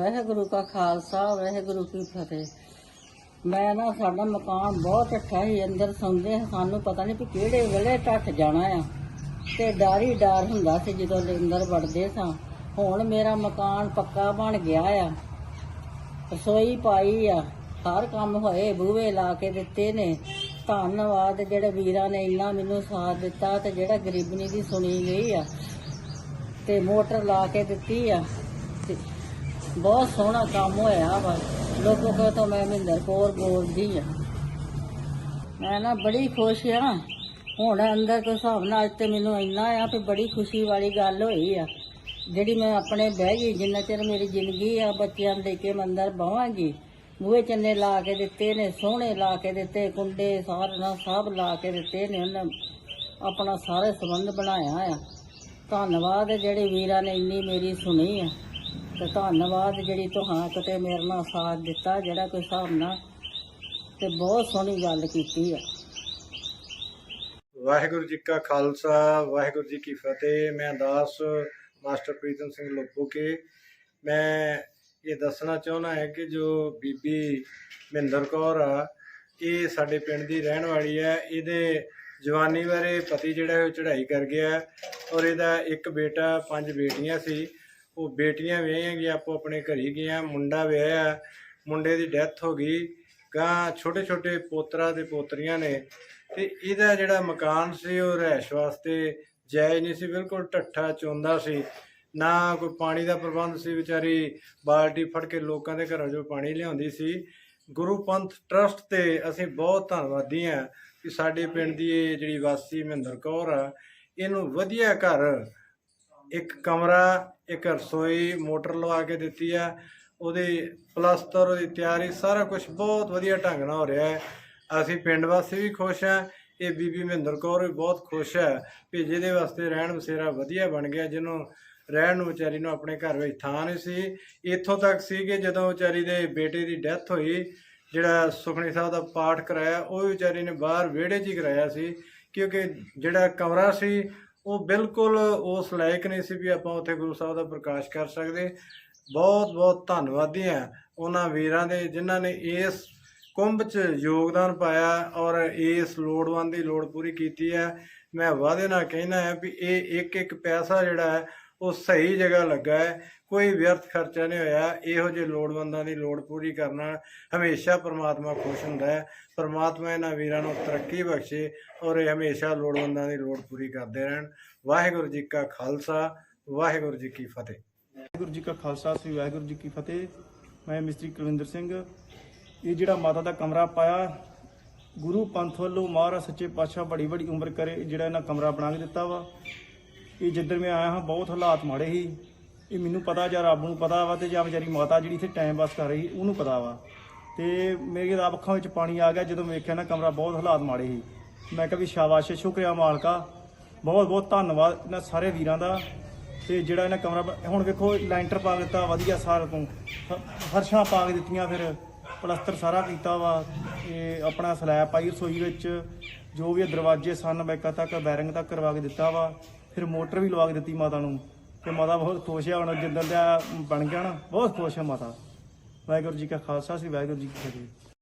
ਵਾਹਿਗੁਰੂ ਕਾ ਖਾਲਸਾ, ਵਾਹਿਗੁਰੂ ਕੀ ਫਤਿਹ। ਮੈਂ ਨਾ ਸਾਡਾ ਮਕਾਨ ਬਹੁਤ ਅੱਛਾ ਸੀ, ਅੰਦਰ ਸੌਂਦੇ ਸਾਨੂੰ ਪਤਾ ਨਹੀਂ ਵੀ ਕਿਹੜੇ ਵੇਲੇ ਟੱਟ ਜਾਣਾ ਆ। ਤੇ ਡਰ ਹੀ ਡਰ ਹੁੰਦਾ ਸੀ ਜਦੋਂ ਅੰਦਰ ਵੜਦੇ ਸਾਂ। ਹੁਣ ਮੇਰਾ ਮਕਾਨ ਪੱਕਾ ਬਣ ਗਿਆ ਆ। ਰਸੋਈ ਪਾਈ ਆ। ਹਰ ਕੰਮ ਹੋਏ, ਬੂਹੇ ਲਾ ਕੇ ਦਿੱਤੇ ਨੇ। ਧੰਨਵਾਦ ਜਿਹੜੇ ਵੀਰਾਂ ਨੇ ਇੰਨਾ ਮੈਨੂੰ ਸਾਥ ਦਿੱਤਾ ਤੇ ਜਿਹੜਾ ਗਰੀਬਨੀ ਦੀ ਸੁਣੀ ਗਈ ਆ। ਤੇ ਮੋਟਰ ਲਾ ਕੇ ਦਿੱਤੀ ਆ। ਬਹੁਤ ਸੋਹਣਾ ਕੰਮ ਹੋਇਆ ਵਾ। ਲੋਕੋ ਕੋ ਤਾਂ ਮੈਂ ਮਹਿੰਦਰ ਕੌਰ ਬੋਲਦੀ ਆ। ਮੈਂ ਨਾ ਬੜੀ ਖੁਸ਼ ਆ। ਹੁਣ ਅੰਦਰ ਤੋਂ ਹਿਸਾਬ ਨਾਲ ਅੱਜ ਤੇ ਮੈਨੂੰ ਇੰਨਾ ਆ ਵੀ ਬੜੀ ਖੁਸ਼ੀ ਵਾਲੀ ਗੱਲ ਹੋਈ ਆ। ਜਿਹੜੀ ਮੈਂ ਆਪਣੇ ਬਹਿ ਗਈ, ਜਿੰਨਾ ਚਿਰ ਮੇਰੀ ਜ਼ਿੰਦਗੀ ਆ, ਬੱਚਿਆਂ ਨੂੰ ਲੈ ਕੇ ਮੰਦਰ ਬਵਾਂਗੀ। ਬੂਹੇ ਚੰਨੇ ਲਾ ਕੇ ਦਿੱਤੇ ਨੇ, ਸੋਹਣੇ ਲਾ ਕੇ ਦਿੱਤੇ, ਕੁੰਡੇ ਸਾਰਨਾ ਸਭ ਲਾ ਕੇ ਦਿੱਤੇ ਨੇ, ਉਹਨੇ ਆਪਣਾ ਸਾਰੇ ਸੰਬੰਧ ਬਣਾਇਆ ਆ। ਧੰਨਵਾਦ ਜਿਹੜੇ ਵੀਰਾਂ ਨੇ ਇੰਨੀ ਮੇਰੀ ਸੁਣੀ ਆ। ਤੇ ਧੰਨਵਾਦ ਜਿਹੜੀ ਤੁਹਾਂ ਕਿਤੇ ਮੇਰੇ ਨਾਲ ਸਾਥ ਦਿੱਤਾ, ਜਿਹੜਾ ਕੋਈ ਹਿਸਾਬ ਨਾਲ ਤੇ ਬਹੁਤ ਸੋਹਣੀ ਗੱਲ ਕੀਤੀ ਆ। ਵਾਹਿਗੁਰੂ ਜੀ ਕਾ ਖਾਲਸਾ, ਵਾਹਿਗੁਰੂ ਜੀ ਕੀ ਫਤਿਹ। ਮੈਂ ਦਾਸ ਮਾਸਟਰ ਪ੍ਰੀਤਮ ਸਿੰਘ ਲੋਪੋਕੇ। ਮੈਂ ਇਹ ਦੱਸਣਾ ਚਾਹੁੰਦਾ ਹੈ ਕਿ ਜੋ ਬੀਬੀ ਮਹਿੰਦਰ ਕੌਰ ਆ, ਇਹ ਸਾਡੇ ਪਿੰਡ ਦੀ ਰਹਿਣ ਵਾਲੀ ਹੈ ਇਹਦੇ ਜਵਾਨੀ ਬਾਰੇ ਪਤੀ ਜਿਹੜਾ ਉਹ ਚੜ੍ਹਾਈ ਕਰ ਗਿਆ ਔਰ ਇਹਦਾ ਇੱਕ ਬੇਟਾ, ਪੰਜ ਬੇਟੀਆਂ ਸੀ। ਉਹ ਬੇਟੀਆਂ ਵਿਆਹੀਆਂ ਗਈਆਂ, ਆਪੋ ਆਪਣੇ ਘਰ ਘਰੀ ਗਿਆ ਮੁੰਡਾ ਵਿਆਹਿਆ ਮੁੰਡੇ ਦੀ ਡੈਥ ਹੋ ਗਈ ਗਾਂ ਛੋਟੇ ਛੋਟੇ ਪੋਤਰਾ ਤੇ ਪੋਤਰੀਆਂ ਨੇ ਤੇ ਇਹਦਾ ਜਿਹੜਾ ਮਕਾਨ ਸੀ, ਉਹ ਰਹਿਸ਼ ਵਾਸਤੇ ਜਾਇਜ਼ ਨਹੀਂ ਸੀ, ਬਿਲਕੁਲ ਟੱਠਾ ਚੋਂਦਾ ਸੀ। ਨਾ ਕੋਈ ਪਾਣੀ ਦਾ ਪ੍ਰਬੰਧ ਸੀ, ਵਿਚਾਰੀ ਬਾਲਟੀ ਫੜ ਕੇ ਲੋਕਾਂ ਦੇ ਘਰਾਂ 'ਚੋਂ ਪਾਣੀ ਲਿਆਉਂਦੀ ਸੀ। ਗੁਰੂ ਪੰਥ ਟਰਸਟ ਤੇ ਅਸੀਂ ਬਹੁਤ ਧੰਨਵਾਦੀ ਆ ਕਿ ਸਾਡੇ ਪਿੰਡ ਦੀ ਇਹ ਜਿਹੜੀ ਵਾਸੀ ਮਹਿੰਦਰ ਕੌਰ ਆ, ਇਹਨੂੰ ਵਧੀਆ ਘਰ ਇੱਕ ਕਮਰਾ, ਇੱਕ ਰਸੋਈ, ਮੋਟਰ ਲਵਾ ਕੇ ਦਿੱਤੀ ਆ। ਉਹਦੇ ਪਲਸਤਰ, ਉਹਦੀ ਤਿਆਰੀ, ਸਾਰਾ ਕੁਝ ਬਹੁਤ ਵਧੀਆ ਢੰਗ ਨਾਲ ਹੋ ਰਿਹਾ ਹੈ। ਅਸੀਂ ਪਿੰਡ ਵਾਸੀ ਵੀ ਖੁਸ਼ ਆ ਇਹ ਬੀਬੀ ਮਹਿੰਦਰ ਕੌਰ ਵੀ ਬਹੁਤ ਖੁਸ਼ ਹੈ ਕਿ ਜਿਹਦੇ ਵਾਸਤੇ ਰਹਿਣ ਵਸੇਰਾ ਵਧੀਆ ਬਣ ਗਿਆ, ਜਿਹਨੂੰ ਰਹਿਣ ਨੂੰ ਵਿਚਾਰੀ ਨੂੰ ਆਪਣੇ ਘਰ ਵਿੱਚ ਥਾਂ ਨਹੀਂ ਸੀ। ਇੱਥੋਂ ਤੱਕ ਸੀ ਕਿ ਜਦੋਂ ਵਿਚਾਰੀ ਦੇ ਬੇਟੇ ਦੀ ਡੈਥ ਹੋਈ, ਜਿਹੜਾ ਸੁਖਣੀ ਸਾਹਿਬ ਦਾ ਪਾਠ ਕਰਾਇਆ, ਉਹ ਵੀ ਵਿਚਾਰੀ ਨੇ ਬਾਹਰ ਵਿਹੜੇ 'ਚ ਹੀ ਕਰਾਇਆ ਸੀ। ਕਿਉਂਕਿ ਜਿਹੜਾ ਕਮਰਾ ਸੀ ਉਹ ਬਿਲਕੁਲ ਉਸ ਲਾਇਕ ਨਹੀਂ ਸੀ ਵੀ ਆਪਾਂ ਉੱਥੇ ਗੁਰੂ ਸਾਹਿਬ ਦਾ ਪ੍ਰਕਾਸ਼ ਕਰ ਸਕਦੇ। ਬਹੁਤ ਬਹੁਤ ਧੰਨਵਾਦੀ ਹਾਂ ਉਹਨਾਂ ਵੀਰਾਂ ਦੇ ਜਿਨ੍ਹਾਂ ਨੇ ਇਸ ਕੁੰਭ 'ਚ ਯੋਗਦਾਨ ਪਾਇਆ ਔਰ ਇਸ ਲੋੜਵੰਦ ਦੀ ਲੋੜ ਪੂਰੀ ਕੀਤੀ ਹੈ। ਮੈਂ ਵਾਅਦੇ ਨਾਲ ਕਹਿਣਾ ਹੈ ਵੀ ਇਹ ਇੱਕ ਇੱਕ ਪੈਸਾ ਜਿਹੜਾ ਹੈ ਉਹ ਸਹੀ ਜਗ੍ਹਾ ਲੱਗਾ ਹੈ। ਕੋਈ ਵਿਅਰਥ ਖਰਚਾ ਨਹੀਂ ਹੋਇਆ। ਇਹੋ ਜਿਹੇ ਲੋੜਵੰਦਾਂ ਦੀ ਲੋੜ ਪੂਰੀ ਕਰਨਾ ਹਮੇਸ਼ਾ ਪ੍ਰਮਾਤਮਾ ਖੁਸ਼ ਹੁੰਦਾ ਹੈ। ਪ੍ਰਮਾਤਮਾ ਇਹਨਾਂ ਵੀਰਾਂ ਨੂੰ ਤਰੱਕੀ ਬਖਸ਼ੇ ਔਰ ਇਹ ਹਮੇਸ਼ਾ ਲੋੜਵੰਦਾਂ ਦੀ ਲੋੜ ਪੂਰੀ ਕਰਦੇ ਰਹਿਣ। ਵਾਹਿਗੁਰੂ ਜੀ ਕਾ ਖਾਲਸਾ, ਵਾਹਿਗੁਰੂ ਜੀ ਕੀ ਫਤਿਹ। ਵਾਹਿਗੁਰੂ ਜੀ ਕਾ ਖਾਲਸਾ, ਸ੍ਰੀ ਵਾਹਿਗੁਰੂ ਜੀ ਕੀ ਫਤਿਹ। ਮੈਂ ਮਿਸਤਰੀ ਕੁਲਵਿੰਦਰ ਸਿੰਘ। ਇਹ ਜਿਹੜਾ ਮਾਤਾ ਦਾ ਕਮਰਾ ਪਾਇਆ, ਗੁਰੂ ਪੰਥ ਵੱਲੋਂ ਮਹਾਰਾਜ ਸੱਚੇ ਪਾਤਸ਼ਾਹ ਬੜੀ ਬੜੀ ਉਮਰ ਕਰੇ ਜਿਹੜਾ ਇਹਨਾਂ ਕਮਰਾ ਬਣਾ ਕੇ ਦਿੱਤਾ ਵਾ। ਇਹ ਜਿੱਦਣ ਮੈਂ ਆਇਆ ਹਾਂ, ਬਹੁਤ ਹਾਲਾਤ ਮਾੜੇ ਸੀ। ਇਹ ਮੈਨੂੰ ਪਤਾ ਜਾਂ ਰੱਬ ਨੂੰ ਪਤਾ ਵਾ ਤੇ ਜਾਂ ਵਿਚਾਰੀ ਮਾਤਾ ਜਿਹੜੀ ਇੱਥੇ ਟਾਈਮ ਪਾਸ ਕਰ ਰਹੀ, ਉਹਨੂੰ ਪਤਾ ਵਾ। ਤੇ ਮੇਰੇ ਤਾਂ ਅੱਖਾਂ ਵਿੱਚ ਪਾਣੀ ਆ ਗਿਆ ਜਦੋਂ ਵੇਖਿਆ ਨਾ ਕਮਰਾ ਬਹੁਤ ਹਾਲਾਤ ਮਾੜੇ ਸੀ। ਮੈਂ ਕਿਹਾ ਵੀ ਸ਼ਾਬਾਸ਼, ਸ਼ੁਕਰੀਆ ਮਾਲਕਾ। ਬਹੁਤ ਬਹੁਤ ਧੰਨਵਾਦ ਇਹਨਾਂ ਸਾਰੇ ਵੀਰਾਂ ਦਾ। ਤੇ ਜਿਹੜਾ ਇਹਨਾਂ ਕਮਰਾ ਹੁਣ ਵੇਖੋ, ਲੈਂਟਰ ਪਾ ਦਿੱਤਾ, ਵਧੀਆ ਸਾਲ ਤੋਂ। ਹਰਸ਼ਾਂ ਪਾ ਕੇ ਦਿੱਤੀਆਂ ਫਿਰ, ਪਲਸਤਰ ਸਾਰਾ ਕੀਤਾ ਵਾ। ਇਹ ਆਪਣਾ ਸਲੈਬ ਪਾਈ ਰਸੋਈ ਵਿੱਚ, ਜੋ ਵੀ ਦਰਵਾਜ਼ੇ ਸਨ ਬੈਕਾਂ ਤੱਕ, ਬੈਰਿੰਗ ਤੱਕ ਕਰਵਾ ਕੇ ਦਿੱਤਾ ਵਾ। ਫਿਰ ਮੋਟਰ ਵੀ ਲਵਾ ਕੇ ਦਿੱਤੀ ਮਾਤਾ ਨੂੰ। ਤੇ ਮਾਤਾ ਬਹੁਤ ਖੁਸ਼ ਆ, ਹੁਣ ਜਿੱਦਣ ਦਾ ਬਣ ਗਿਆ ਨਾ, ਬਹੁਤ ਖੁਸ਼ ਆ ਮਾਤਾ। ਵਾਹਿਗੁਰੂ ਜੀ ਕਾ ਖਾਲਸਾ, ਸ੍ਰੀ ਵਾਹਿਗੁਰੂ ਜੀ ਕੀ ਫਤਿਹ।